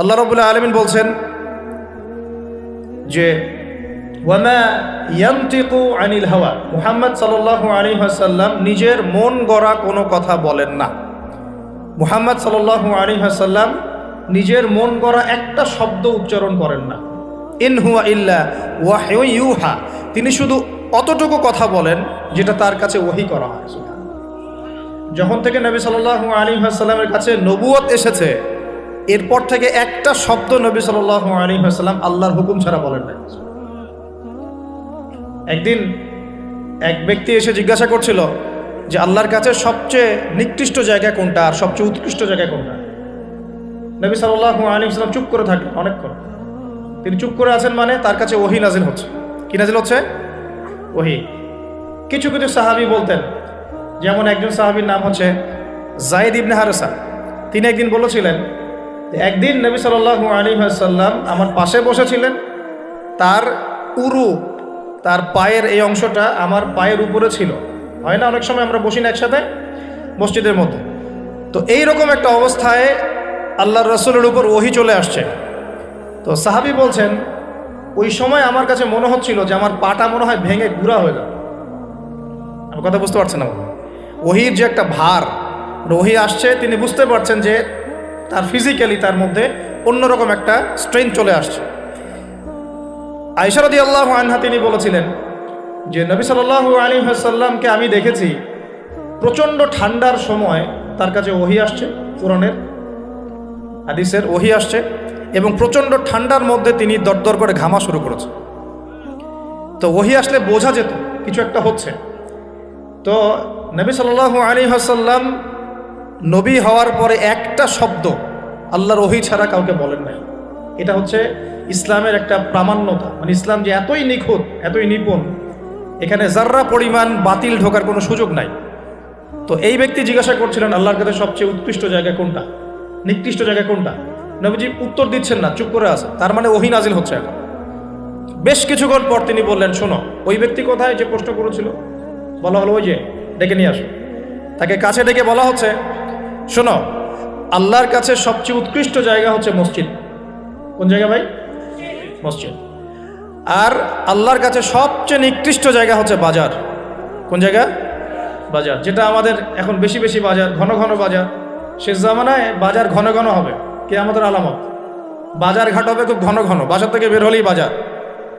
আল্লাহ রবুল্লাহ আলমিন বলছেন যে আনিল হাওয়া। নিজের মন গড়া কোনো কথা বলেন না। মুহাম্মদ সাল্লাল্লাহু আলাইহি ওয়াসাল্লাম নিজের মন গড়া একটা শব্দ উচ্চারণ করেন না। ইন হুয়া ইল্লা ইউহা। তিনি শুধু অতটুকু কথা বলেন যেটা তার কাছে ওহি করা হয়। যখন থেকে নবী সাল্লাল্লাহু আলাইহি ওয়াসাল্লামের কাছে নবুয়ত এসেছে এরপর থেকে একটা শব্দ নবী সাল্লাল্লাহু আলাইহি ওয়াসাল্লাম আল্লাহর হুকুম ছাড়া বলেন না একদিন এক ব্যক্তি এসে জিজ্ঞাসা করছিল যে, আল্লাহর কাছে সবচেয়ে নিকৃষ্ট জায়গা কোনটা আর সবচেয়ে উৎকৃষ্ট জায়গা কোনটা? নবী সাল্লাল্লাহু আলাইহি ওয়াসাল্লাম চুপ করে থাকলেন অনেকক্ষণ। তিনি চুপ করে আছেন মানে তার কাছে ওহি নাজিল হচ্ছে। কি নাজিল হচ্ছে? ওহি। কিছু কিছু সাহাবি বলতেন, যেমন একজন সাহাবির নাম হচ্ছে জাইদ ইবনে হারেসা। তিনি একদিন বলেছিলেন একদিন নবী সাল্লাল্লাহু আলী সাল্লাম আমার পাশে বসেছিলেন। তার উরু, তার পায়ের এই অংশটা আমার পায়ের উপরে ছিল। হয় না, অনেক সময় আমরা বসি না একসাথে? মসজিদের মধ্যে। তো এই রকম একটা অবস্থায় আল্লাহর রসুলের উপর ওহি চলে আসছে। তো সাহাবি বলছেন, ওই সময় আমার কাছে মনে হচ্ছিল যে আমার পাটা মনে হয় ভেঙে গুঁড়া হয়ে যাবে আমার কথা বুঝতে পারছেন না। ওহির যে একটা ভার, ওহি আসছে, তিনি বুঝতে পারছেন যে তার ফিজিক্যালি তার মধ্যে অন্যরকম একটা স্ট্রেংথ চলে আসছে। আইসারদি আল্লাহ আনহা তিনি বলেছিলেন যে, নবী সাল্লাহ আলী সাল্লামকে আমি দেখেছি প্রচণ্ড ঠান্ডার সময় তার কাছে ওহি আসছে, কোরআনের হাদিসের ওহি আসছে এবং প্রচণ্ড ঠান্ডার মধ্যে তিনি দরদর করে ঘামা শুরু করেছে। তো ওহি আসলে বোঝা যেত, কিছু একটা হচ্ছে। তো নবী সাল্লাহ আলী হাসাল্লাম নবী হওয়ার পরে একটা শব্দ আল্লাহর ওহি ছাড়া কাউকে বলেন নাই। এটা হচ্ছে ইসলামের একটা প্রামাণ্যতা। মানে ইসলাম যে এতই নিখুঁত, এতই নিপুণ, এখানে যার্রা পরিমাণ বাতিল ঢোকার কোনো সুযোগ নাই। তো এই ব্যক্তি জিজ্ঞাসা করছিলেন, আল্লাহর কাছে সবচেয়ে উৎকৃষ্ট জায়গা কোনটা? নিকৃষ্ট জায়গা কোনটা? নবীজি উত্তর দিচ্ছেন না, চুপ করে আছে। তার মানে ওহি নাজিল হচ্ছে এখন। বেশ কিছুক্ষণ পর তিনি বললেন, শোনো, ওই ব্যক্তি কোথায়? যে প্রশ্ন করেছিল। বলা হলো ওই যে, ডেকে নিয়ে আসো। তাকে কাছে ডেকে বলা হচ্ছে শোনো, আল্লাহর কাছে সবচেয়ে উৎকৃষ্ট জায়গা হচ্ছে মসজিদ। কোন জায়গা ভাই? মসজিদ। আর আল্লাহর কাছে সবচেয়ে নিকৃষ্ট জায়গা হচ্ছে বাজার। কোন জায়গা? বাজার, যেটা আমাদের এখন বেশি বেশি বাজার, ঘন ঘন বাজার। শেষ জামানায় বাজার ঘন ঘন হবে কে আমাদের আলামত। বাজার ঘাট হবে খুব ঘন ঘন, বাজার থেকে বের হলেই বাজার।